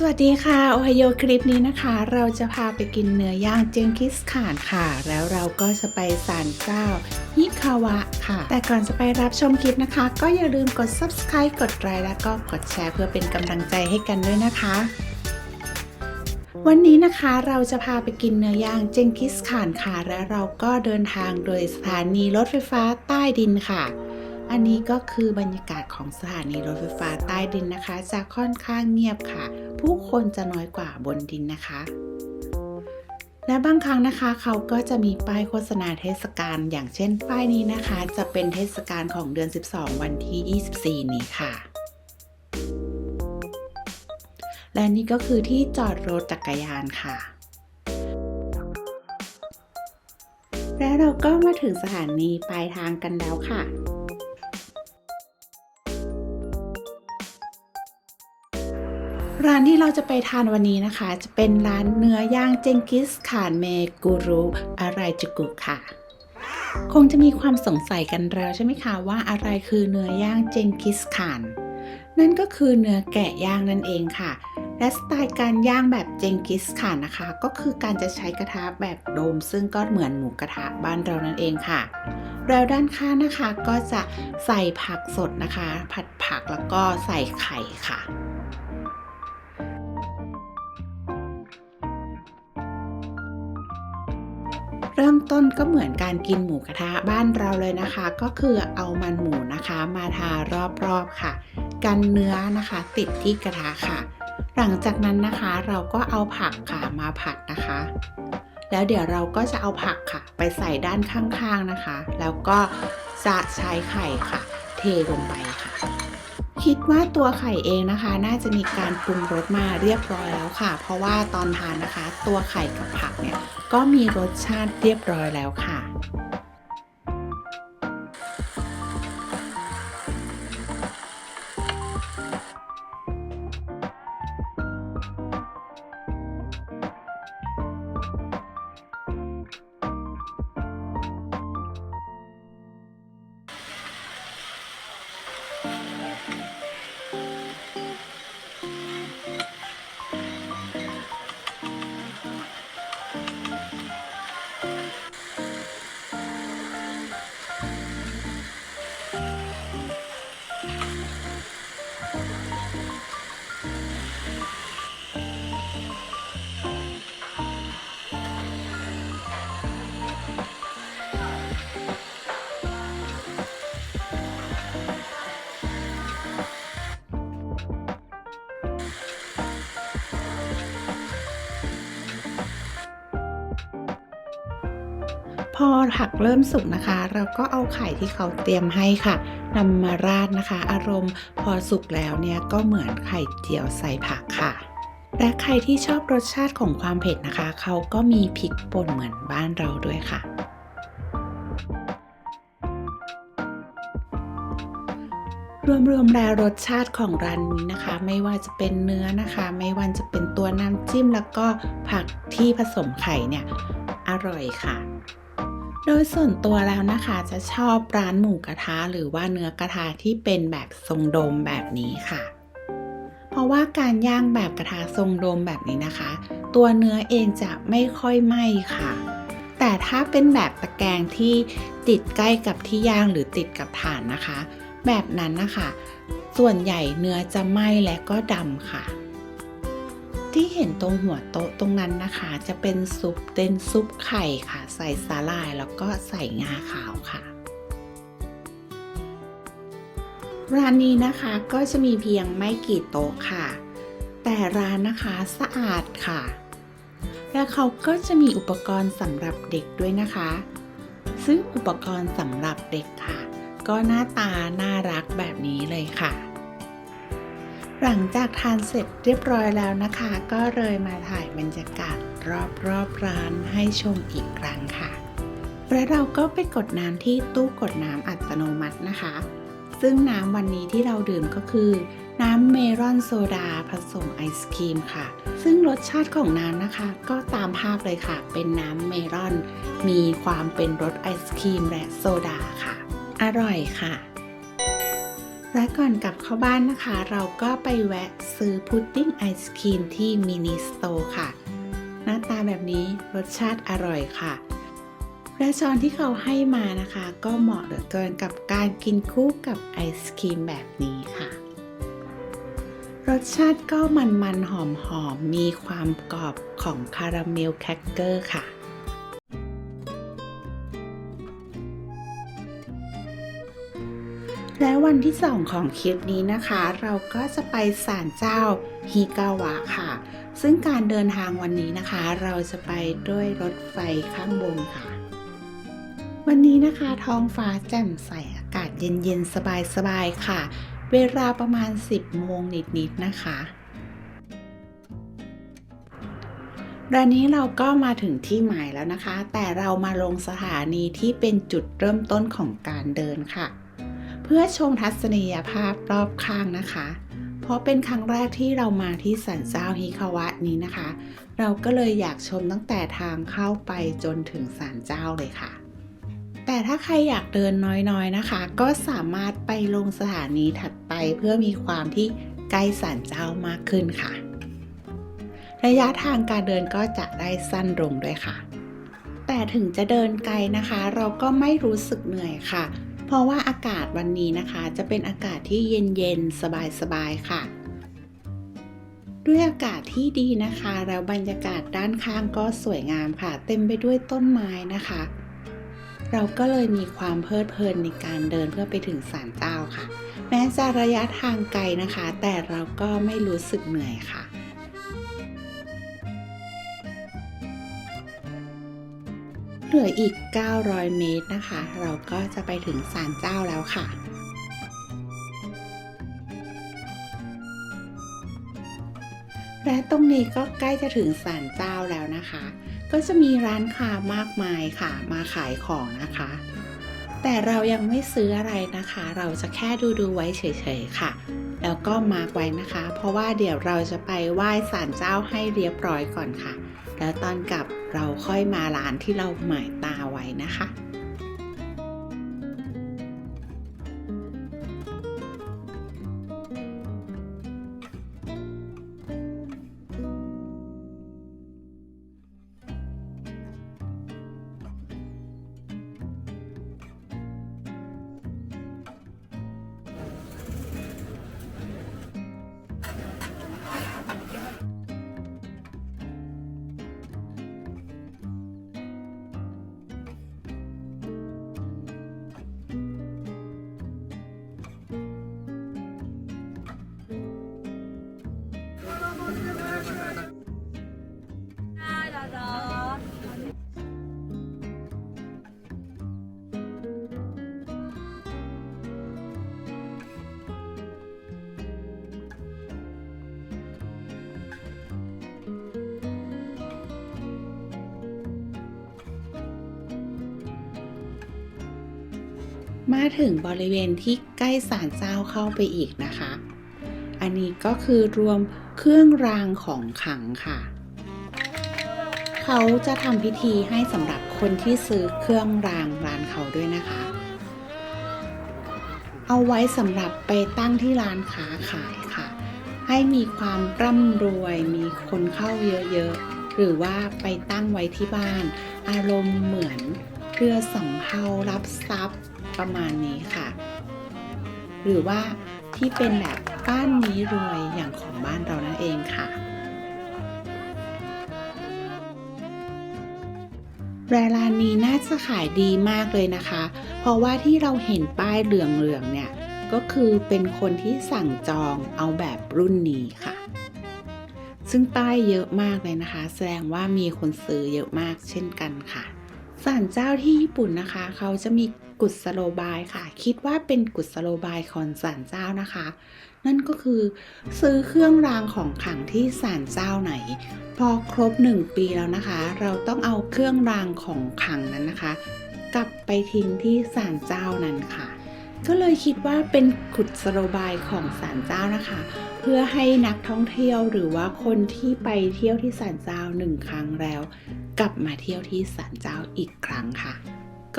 สวัสดีค่ะ โอไฮโอคลิปนี้นะคะ เราจะพาไปกินเนื้อย่างเจงกิสข่านค่ะ แล้วเราก็จะไปศาลเจ้าฮิคาวะค่ะ แต่ก่อนจะไปรับชมคลิปนะคะ ก็อย่าลืมกด subscribe กดไลค์แล้วก็กดแชร์เพื่อเป็นกำลังใจให้กันด้วยนะคะ วันนี้นะคะเราจะพาไปกินเนื้อย่างเจงกิสข่านค่ะ และเราก็เดินทางโดยสถานีรถไฟฟ้าใต้ดินค่ะ อันนี้ก็คือบรรยากาศของสถานีรถไฟฟ้าใต้ดินนะคะ จะค่อนข้างเงียบค่ะ ผู้คนจะน้อยกว่าบนดินนะคะ และบางครั้งนะคะ เขาก็จะมีป้ายโฆษณาเทศกาลอย่างเช่นป้ายนี้นะคะ จะเป็นเทศกาลของเดือน 12 วันที่ 24 นี้ค่ะและนี่ก็คือที่จอดรถจักรยานค่ะ และเราก็มาถึงสถานีปลายทางกันแล้วค่ะ ร้านที่เราจะไปทานวันนี้นะคะ จะเป็นร้านเนื้อย่างเจงกิสขานเมกูรุอะไรจุกุค่ะ คงจะมีความสงสัยกันแล้วใช่ไหมคะว่าอะไรคือเนื้อย่างเจงกิสขาน นั่นก็คือเนื้อแกะย่างนั่นเองค่ะ และสไตล์การย่างแบบเจงกิสขานนะคะ ก็คือการจะใช้กระทะแบบโดม ซึ่งก็เหมือนหมูกระทะบ้านเรานั่นเองค่ะแล้วด้านข้างนะคะก็จะใส่ผักสดนะคะ ผัดผักแล้วก็ใส่ไข่ค่ะ เริ่มต้นก็เหมือนการกินหมูกระทะบ้านเราเลยนะคะ ก็คือเอามันหมูนะคะมาทารอบๆค่ะ กันเนื้อนะคะติดที่กระทะค่ะ หลังจากนั้นนะคะเราก็เอาผักค่ะมาผัดนะคะ แล้วเดี๋ยวเราก็จะเอาผักค่ะ ไปใส่ด้านข้างๆนะคะ แล้วก็จะใช้ไข่ค่ะ เทลงไปค่ะ คิดว่าตัวไข่เองนะคะ น่าจะมีการปรุงรสมาเรียบร้อยแล้วค่ะ เพราะว่าตอนทานนะคะ ตัวไข่กับผักเนี่ย ก็มีรสชาติเรียบร้อยแล้วค่ะ พอผักเริ่มสุกนะคะ เราก็เอาไข่ที่เขาเตรียมให้ค่ะนำมาราดนะคะ อารมณ์พอสุกแล้วเนี่ยก็เหมือนไข่เจียวใส่ผักค่ะและใครที่ชอบรสชาติของความเผ็ดนะคะ เขาก็มีพริกป่นเหมือนบ้านเราด้วยค่ะ รวมๆแล้วรสชาติของร้านนี้นะคะ ไม่ว่าจะเป็นเนื้อนะคะ ไม่ว่าจะเป็นตัวน้ำจิ้มแล้วก็ผักที่ผสมไข่เนี่ย อร่อยค่ะ โดยส่วนตัวแล้วนะคะจะชอบร้านหมูกระทะหรือว่าเนื้อกระทะที่เป็นแบบทรงโดมแบบนี้ค่ะ เพราะว่าการย่างแบบกระทะทรงโดมแบบนี้นะคะ ตัวเนื้อเองจะไม่ค่อยไหม้ค่ะ แต่ถ้าเป็นแบบตะแกรงที่ติดใกล้กับที่ย่างหรือติดกับถ่านนะคะ แบบนั้นนะคะ ส่วนใหญ่เนื้อจะไหม้และก็ดำค่ะ ที่เห็นตรงหัวโต๊ะตรงนั้นนะคะ จะเป็นซุปเป็นซุปไข่ค่ะ ใส่สาหร่ายแล้วก็ใส่งาขาวค่ะ ร้านนี้นะคะก็จะมีเพียงไม่กี่โต๊ะค่ะ แต่ร้านนะคะสะอาดค่ะ และเขาก็จะมีอุปกรณ์สำหรับเด็กด้วยนะคะ ซึ่งอุปกรณ์สำหรับเด็กค่ะ ก็หน้าตาน่ารักแบบนี้เลยค่ะ หลังจากทานเสร็จเรียบร้อยแล้วนะคะ ก็เลยมาถ่ายบรรยากาศรอบรอบๆร้านให้ชมอีกครั้งค่ะ และเราก็ไปกดน้ำที่ตู้กดน้ำอัตโนมัตินะคะ ซึ่งน้ำวันนี้ที่เราดื่มก็คือ น้ำเมลอนโซดาผสมไอศครีมค่ะ ซึ่งรสชาติของน้ำนะคะ ก็ตามภาพเลยค่ะ เป็นน้ำเมลอน มีความเป็นรสไอศครีมและโซดาค่ะ อร่อยค่ะ และก่อนกลับเข้าบ้านนะคะ เราก็ไปแวะซื้อพุดดิ้งไอศครีมที่มินิสโตรค่ะ หน้าตาแบบนี้รสชาติอร่อยค่ะ และช้อนที่เขาให้มานะคะ ก็เหมาะเหลือเกินกับการกินคู่กับไอศครีมแบบนี้ค่ะ รสชาติก็มันๆหอมหอมๆมีความกรอบของคาราเมลแครกเกอร์ค่ะ วันที่ 2 ของคลิปนี้นะคะ เราก็จะไปศาลเจ้าฮิกาวะค่ะ ซึ่งการเดินทางวันนี้นะคะ เราจะไปด้วยรถไฟข้างบนค่ะ วันนี้นะคะท้องฟ้าแจ่มใสอากาศเย็นๆ สบายๆ ค่ะ เวลาประมาณ 10 โมงนิดๆ นะคะร้านนี้เราก็มาถึงที่หมายแล้วนะคะ แต่เรามาลงสถานีที่เป็นจุดเริ่มต้นของการเดินค่ะ เพื่อชมทัศนียภาพรอบข้างนะคะ เพราะเป็นครั้งแรกที่เรามาที่สันเจ้าฮิคาวะนี้นะคะ เราก็เลยอยากชมตั้งแต่ทางเข้าไปจนถึงศาลเจ้าเลยค่ะ แต่ถ้าใครอยากเดินน้อยๆนะคะ ก็สามารถไปลงสถานีถัดไปเพื่อมีความที่ใกล้ศาลเจ้ามากขึ้นค่ะ ระยะทางการเดินก็จะได้สั้นลงด้วยค่ะ แต่ถึงจะเดินไกลนะคะ เราก็ไม่รู้สึกเหนื่อยค่ะเพราะว่าอากาศวันนี้นะคะ จะเป็นอากาศที่เย็นๆสบายๆค่ะ ด้วยอากาศที่ดีนะคะ แล้วบรรยากาศด้านข้างก็สวยงามค่ะ เต็มไปด้วยต้นไม้นะคะ เราก็เลยมีความเพลิดเพลินในการเดินเพื่อไปถึงศาลเจ้าค่ะ แม้จะระยะทางไกลนะคะ แต่เราก็ไม่รู้สึกเหนื่อยค่ะ เหลืออีก 900 เมตรนะคะ เราก็จะไปถึงศาลเจ้าแล้วค่ะและตรงนี้ก็ใกล้จะถึงศาลเจ้าแล้วนะคะ ก็จะมีร้านค้ามากมายค่ะ มาขายของนะคะ แต่เรายังไม่ซื้ออะไรนะคะ เราจะแค่ดูดูๆไว้เฉยๆค่ะ แล้วก็มาร์กไว้นะคะ เพราะว่าเดี๋ยวเราจะไปไหว้ศาลเจ้าให้เรียบร้อยก่อนค่ะ แล้วตอนกลับ เราค่อยมาร้านที่เราหมายตาไว้นะคะ มาถึงบริเวณที่ใกล้ศาลเจ้าเข้าไปอีกนะคะ อันนี้ก็คือรวมเครื่องรางของขลังค่ะ เขาจะทำพิธีให้สำหรับคนที่ซื้อเครื่องรางร้านเขาด้วยนะคะ เอาไว้สำหรับไปตั้งที่ร้านค้าขายค่ะ ให้มีความร่ำรวยมีคนเข้าเยอะๆ หรือว่าไปตั้งไว้ที่บ้าน อารมณ์เหมือนเรือสำเภารับทรัพย์ ประมาณนี้ค่ะ หรือว่าที่เป็นแบบบ้านนี้รวยอย่างของบ้านเรานั่นเองค่ะ แบรนด์ร้านนี้น่าจะขายดีมากเลยนะคะ เพราะว่าที่เราเห็นป้ายเหลืองๆเนี่ยก็คือเป็นคนที่สั่งจองเอาแบบรุ่นนี้ค่ะ ซึ่งป้ายเยอะมากเลยนะคะ แสดงว่ามีคนซื้อเยอะมากเช่นกันค่ะศาลเจ้าที่ญี่ปุ่นนะคะ เขาจะมี กุศโลบายค่ะ คิดว่าเป็นกุศโลบายของศาลเจ้านะคะ นั่นก็คือซื้อเครื่องรางของขลังที่ศาลเจ้าไหน พอครบ 1 ปีแล้วนะคะ เราต้องเอาเครื่องรางของขลังนั้นนะคะ กลับไปทิ้งที่ศาลเจ้านั้นค่ะ ก็เลยคิดว่าเป็นกุศโลบายของศาลเจ้านะคะ เพื่อให้นักท่องเที่ยวหรือว่าคนที่ไปเที่ยวที่ศาลเจ้าหนึ่งครั้งแล้ว กลับมาเที่ยวที่ศาลเจ้าอีกครั้งค่ะ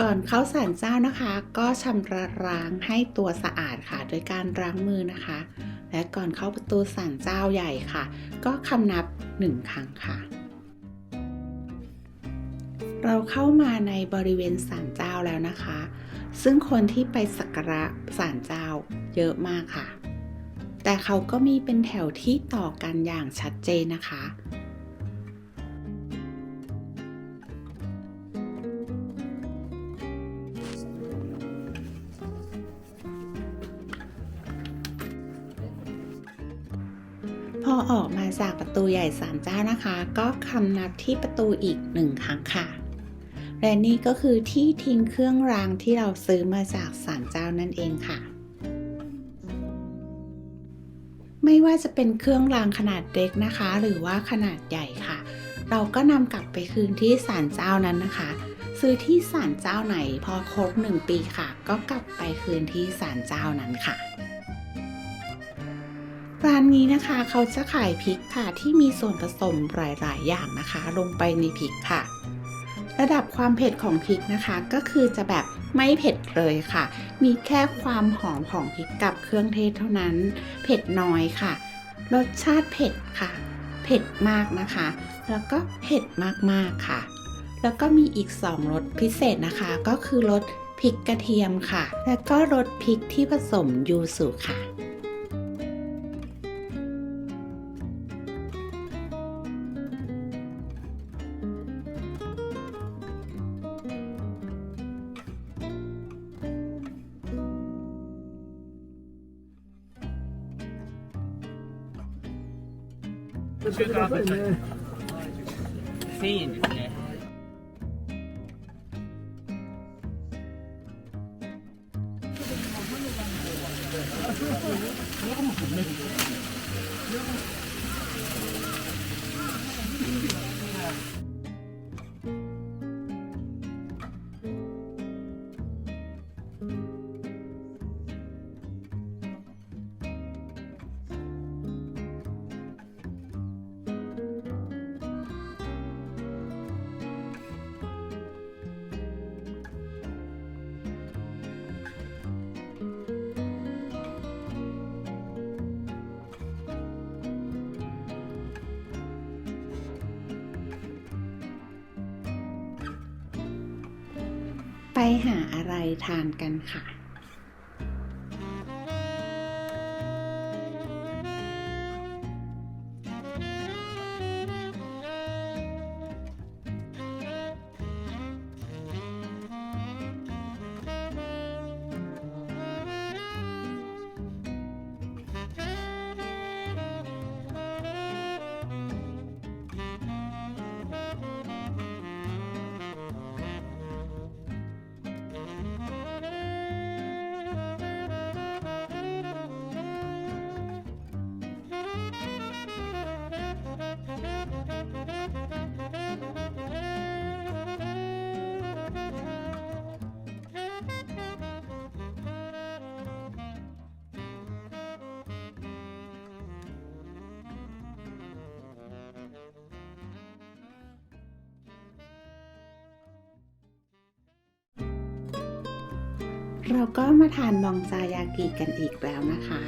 ก่อนเข้าศาลเจ้านะคะ ก็ชำระล้างให้ตัวสะอาดค่ะ โดยการล้างมือนะคะ และก่อนเข้าประตูศาลเจ้าใหญ่ค่ะ ก็คำนับหนึ่งครั้งค่ะ เราเข้ามาในบริเวณศาลเจ้าแล้วนะคะ ซึ่งคนที่ไปสักการะศาลเจ้าเยอะมากค่ะ แต่เขาก็มีเป็นแถวที่ต่อกันอย่างชัดเจนนะคะ ประตูใหญ่ศาลเจ้านะคะ ก็คำนับที่ประตูอีกหนึ่งครั้งค่ะ และนี่ก็คือที่ทิ้งเครื่องรางที่เราซื้อมาจากศาลเจ้านั่นเองค่ะ ไม่ว่าจะเป็นเครื่องรางขนาดเล็กนะคะ หรือว่าขนาดใหญ่ค่ะ เราก็นำกลับไปคืนที่ศาลเจ้านั้นนะคะ ซื้อที่ศาลเจ้าไหนพอครบหนึ่งปีค่ะ ก็กลับไปคืนที่ศาลเจ้านั้นค่ะ ร้านนี้นะคะเขาจะขายพริกค่ะที่มีส่วนผสมหลาย ๆ อย่างนะคะ ลงไปในพริกค่ะ ระดับความเผ็ดของพริกนะคะ ก็คือจะแบบไม่เผ็ดเลยค่ะ มีแค่ความหอมของพริกกับเครื่องเทศเท่านั้น เผ็ดน้อยค่ะ รสชาติเผ็ดค่ะ เผ็ดมากนะคะ แล้วก็เผ็ดมากๆค่ะ แล้วก็มีอีก 2รสพิเศษนะคะ ก็คือรสพริกกระเทียมค่ะ แล้วก็รสพริกที่ผสมยูสุค่ะ 1000円ですね。 หาอะไรทานกันค่ะ เราก็มาทานมองซายากิกันอีกแล้วนะคะ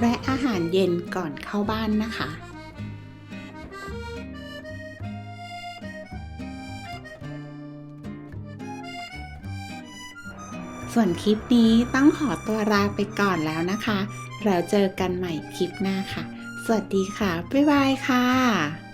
และอาหารเย็นก่อนเข้าบ้านนะคะ ส่วนคลิปนี้ต้องขอตัวลาไปก่อนแล้วนะคะ เราเจอกันใหม่คลิปหน้าค่ะ สวัสดีค่ะ บ๊ายบายค่ะ